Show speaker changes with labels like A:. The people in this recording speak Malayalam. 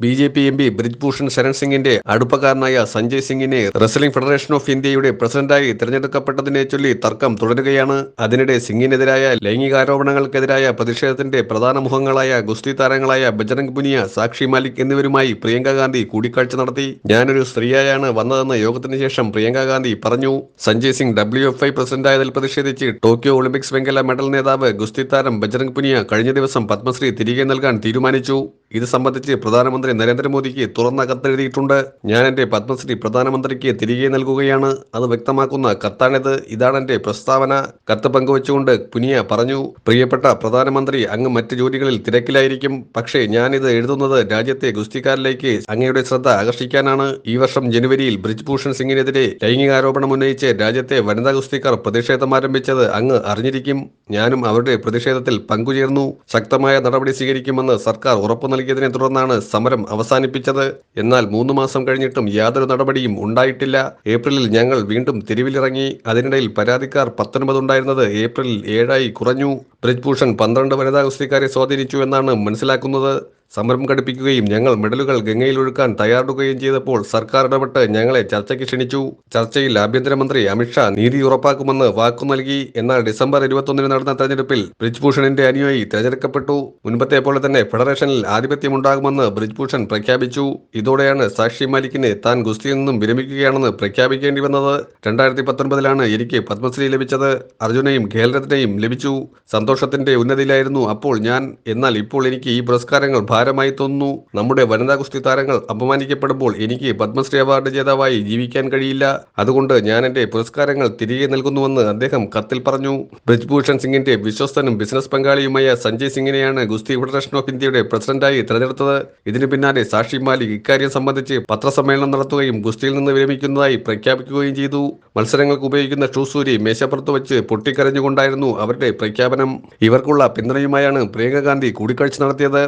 A: B J P M P Brijbhushan Sharan സിംഗിന്റെ അടുപ്പക്കാരനായ സഞ്ജയ് സിംഗിനെ റെസ്ലിംഗ് ഫെഡറേഷൻ ഓഫ് ഇന്ത്യയുടെ പ്രസിഡന്റായി തിരഞ്ഞെടുക്കപ്പെട്ടതിനെ ചൊല്ലി തർക്കം തുടരുകയാണ്. അതിനിടെ സിംഗിനെതിരായ ലൈംഗികാരോപണങ്ങൾക്കെതിരായ പ്രതിഷേധത്തിന്റെ പ്രധാന മുഖങ്ങളായ ഗുസ്തി താരങ്ങളായ ബജറംഗ് പുനിയ സാക്ഷി മാലിക് എന്നിവരുമായി പ്രിയങ്ക ഗാന്ധി കൂടിക്കാഴ്ച നടത്തി. ഞാനൊരു സ്ത്രീയായാണ് വന്നതെന്ന് യോഗത്തിന് ശേഷം പ്രിയങ്ക ഗാന്ധി പറഞ്ഞു Sanjay Singh W F I പ്രസിഡന്റായതിൽ പ്രതിഷേധിച്ച് ടോക്കിയോ ഒളിമ്പിക്സ് വെങ്കല മെഡൽ നേതാവ് ഗുസ്തി താരം ബജറംഗ് പുനിയ കഴിഞ്ഞ ദിവസം പത്മശ്രീ തിരികെ നൽകാൻ തീരുമാനിച്ചു. ഇത് സംബന്ധിച്ച് പ്രധാനമന്ത്രി നരേന്ദ്രമോദിക്ക് തുറന്ന കത്തെഴുതിയിട്ടുണ്ട് ഞാൻ എന്റെ പത്മശ്രീ പ്രധാനമന്ത്രിക്ക് തിരികെ നൽകുകയാണ്. അത് വ്യക്തമാക്കുന്ന കത്താണിത്. ഇതാണ് എന്റെ പ്രസ്താവന. കത്ത് പങ്കുവച്ചുകൊണ്ട് പുനിയ പറഞ്ഞു പ്രിയപ്പെട്ട പ്രധാനമന്ത്രി അങ്ങ് മറ്റ് ജോലികളിൽ തിരക്കിലായിരിക്കും. പക്ഷേ ഞാനിത് എഴുതുന്നത് രാജ്യത്തെ ഗുസ്തിക്കാരിലേക്ക് അങ്ങയുടെ ശ്രദ്ധ ആകർഷിക്കാനാണ്. ഈ വർഷം ജനുവരിയിൽ ബ്രിജ് ബ്രിജ്ഭൂഷൺ സിംഗിനെതിരെ ലൈംഗികാരോപണം ഉന്നയിച്ച് രാജ്യത്തെ വനിതാ ഗുസ്തിക്കാർ പ്രതിഷേധം ആരംഭിച്ചത് അങ്ങ് അറിഞ്ഞിരിക്കും. ഞാനും അവരുടെ പ്രതിഷേധത്തിൽ പങ്കുചേർന്നു. ശക്തമായ നടപടി സ്വീകരിക്കുമെന്ന് സർക്കാർ ഉറപ്പു നൽകിയതിനെ തുടർന്നാണ് സമരം അവസാനിപ്പിച്ചത്. എന്നാൽ മൂന്ന് മാസം കഴിഞ്ഞിട്ടും യാതൊരു നടപടിയും ഉണ്ടായിട്ടില്ല. ഏപ്രിലിൽ ഞങ്ങൾ വീണ്ടും തെരുവിലിറങ്ങി. അതിനിടയിൽ പരാതിക്കാർ പത്തൊൻപത് ഉണ്ടായിരുന്നത് ഏപ്രിലിൽ ഏഴായി കുറഞ്ഞു. ബ്രിജ്ഭൂഷൺ പന്ത്രണ്ട് വനിതാ ഗുസ്തിക്കാരെ സ്വാധീനിച്ചു എന്നാണ് മനസ്സിലാക്കുന്നത്. സമരം ഘടിപ്പിക്കുകയും ഞങ്ങൾ മെഡലുകൾ ഗംഗയിൽ ഒഴുക്കാൻ തയ്യാറെടുക്കുകയും ചെയ്തപ്പോൾ സർക്കാർ ഇടപെട്ട് ഞങ്ങളെ ചർച്ചയ്ക്ക് ക്ഷണിച്ചു. ചർച്ചയിൽ ആഭ്യന്തരമന്ത്രി അമിത്ഷാ നീതി ഉറപ്പാക്കുമെന്ന് വാക്കു നൽകി. എന്നാൽ ഡിസംബർ ഇരുപത്തൊന്നിന് നടന്ന തെരഞ്ഞെടുപ്പിൽ ബ്രിജ്ഭൂഷണിന്റെ അനുയായി തെരഞ്ഞെടുക്കപ്പെട്ടു. മുൻപത്തെ പോലെ തന്നെ ഫെഡറേഷനിൽ ആധിപത്യമുണ്ടാകുമെന്ന് ബ്രിജ്ഭൂഷൺ പ്രഖ്യാപിച്ചു. ഇതോടെയാണ് സാക്ഷി മാലിക്കിനെ താൻ ഗുസ്തിയിൽ നിന്നും വിരമിക്കുകയാണെന്ന് പ്രഖ്യാപിക്കേണ്ടി വന്നത് രണ്ടായിരത്തി പത്തൊൻപതിലാണ് എനിക്ക് പത്മശ്രീ ലഭിച്ചത്. അർജുനയും ഖേൽരത്നയും ലഭിച്ചു. സന്തോഷത്തിന്റെ ഉന്നതിയിലായിരുന്നു അപ്പോൾ ഞാൻ. എന്നാൽ ഇപ്പോൾ എനിക്ക് ഈ പുരസ്കാരങ്ങൾ ഭാരമായി തോന്നുന്നു. നമ്മുടെ വനിതാ ഗുസ്തി താരങ്ങൾ അപമാനിക്കപ്പെടുമ്പോൾ എനിക്ക് പത്മശ്രീ അവാർഡ് ജേതാവായി ജീവിക്കാൻ കഴിയില്ല. അതുകൊണ്ട് ഞാൻ എന്റെ പുരസ്കാരങ്ങൾ തിരികെ നൽകുന്നുവെന്ന് അദ്ദേഹം കത്തിൽ പറഞ്ഞു. ബ്രിജ്ഭൂഷൺ സിംഗിന്റെ വിശ്വസ്തനും ബിസിനസ് പങ്കാളിയുമായ സഞ്ജയ് സിംഗിനെയാണ് ഗുസ്തി ഫെഡറേഷൻ ഓഫ് ഇന്ത്യയുടെ പ്രസിഡന്റായി തെരഞ്ഞെടുത്തത്. ഇതിനു പിന്നാലെ സാക്ഷി മാലിക് ഇക്കാര്യം സംബന്ധിച്ച് പത്രസമ്മേളനം നടത്തുകയും ഗുസ്തിയിൽ നിന്ന് വിരമിക്കുന്നതായി പ്രഖ്യാപിക്കുകയും ചെയ്തു. മത്സരങ്ങൾക്ക് ഉപയോഗിക്കുന്ന ഷൂസൂരി മേശപ്പുറത്ത് വെച്ച് പൊട്ടിക്കരഞ്ഞുകൊണ്ടായിരുന്നു അവരുടെ പ്രഖ്യാപനം. ഇവർക്കുള്ള പിന്തുണയുമായാണ് പ്രിയങ്ക ഗാന്ധി കൂടിക്കാഴ്ച നടത്തിയത്.